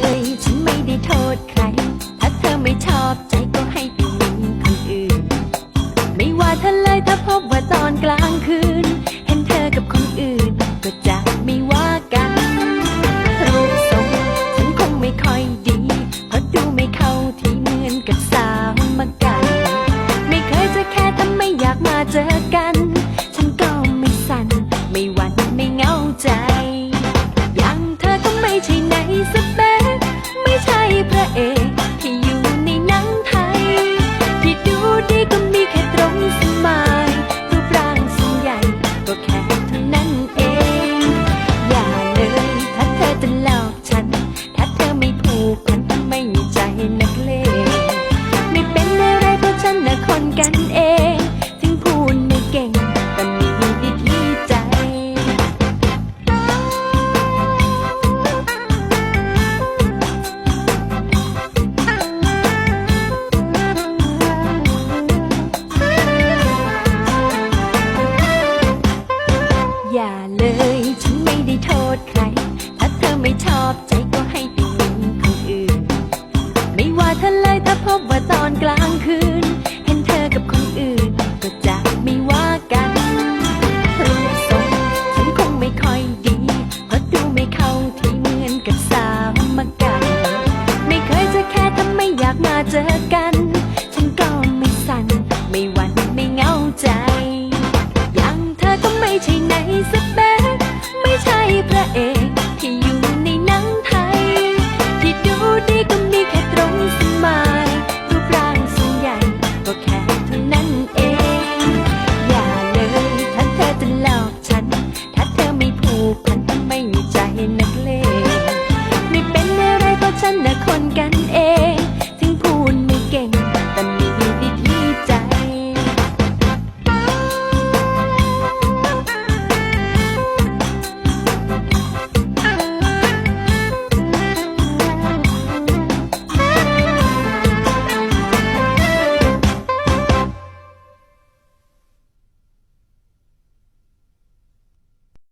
เลย ฉันไม่ได้โทษใคร ถ้าเธอไม่ชอบใจก็ให้ เลย ฉันไม่ได้โทษใคร ถ้าเธอไม่ชอบใจก็ให้ไปเป็นคนอื่น ไม่ว่าเธอเลยถ้าพบว่าตอนกลางคืน เห็นเธอกับคนอื่น ก็จะไม่ว่ากันรูปทรงฉันคงไม่ค่อยดี เพราะดูไม่เข้าที่เหมือนกับสามกัน ไม่เคยจะแค่ทำไม่อยากมาเจอ นักเลงไม่เป็นอะไรเพราะฉันนะคนกัน